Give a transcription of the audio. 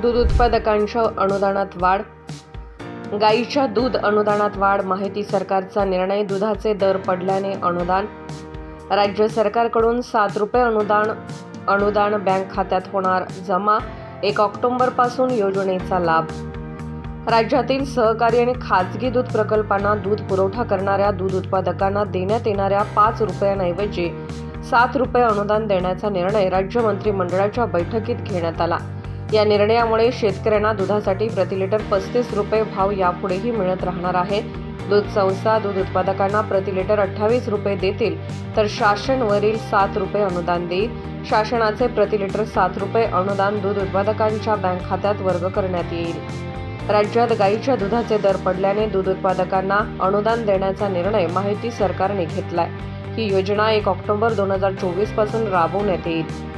दूध उत्पादकांच्या अनुदानात वाढ. गाईच्या दूध अनुदानात वाढ माहिती सरकारचा निर्णय दुधाचे दर पडल्याने अनुदान. राज्य सरकारकडून सात रुपये अनुदान अनुदान बँक खात्यात होणार जमा. एक ऑक्टोबरपासून योजनेचा लाभ. राज्यातील सहकारी आणि खाजगी दूध प्रकल्पांना दूध पुरवठा करणाऱ्या दूध उत्पादकांना देण्यात येणाऱ्या पाच रुपयांऐवजी सात रुपये अनुदान देण्याचा निर्णय राज्य मंत्रिमंडळाच्या बैठकीत घेण्यात आला. या निर्णयामुळे शेतकऱ्यांना दुधासाठी प्रति लिटर पस्तीस रुपये भाव यापुढेही मिळत राहणार आहे. दूध संस्था दूध उत्पादकांना प्रति लिटर अठ्ठावीस रुपये देतील तर शासनवरील सात रुपये अनुदान देईल. शासनाचे प्रति लिटर सात रुपये अनुदान दूध उत्पादकांच्या बँक खात्यात वर्ग करण्यात येईल. राज्यात गाईच्या दुधाचे दर पडल्याने दूध उत्पादकांना अनुदान देण्याचा निर्णय माहिती सरकारने घेतलाय. ही योजना एक ऑक्टोबर दोन हजार चोवीसपासून राबवण्यात येईल.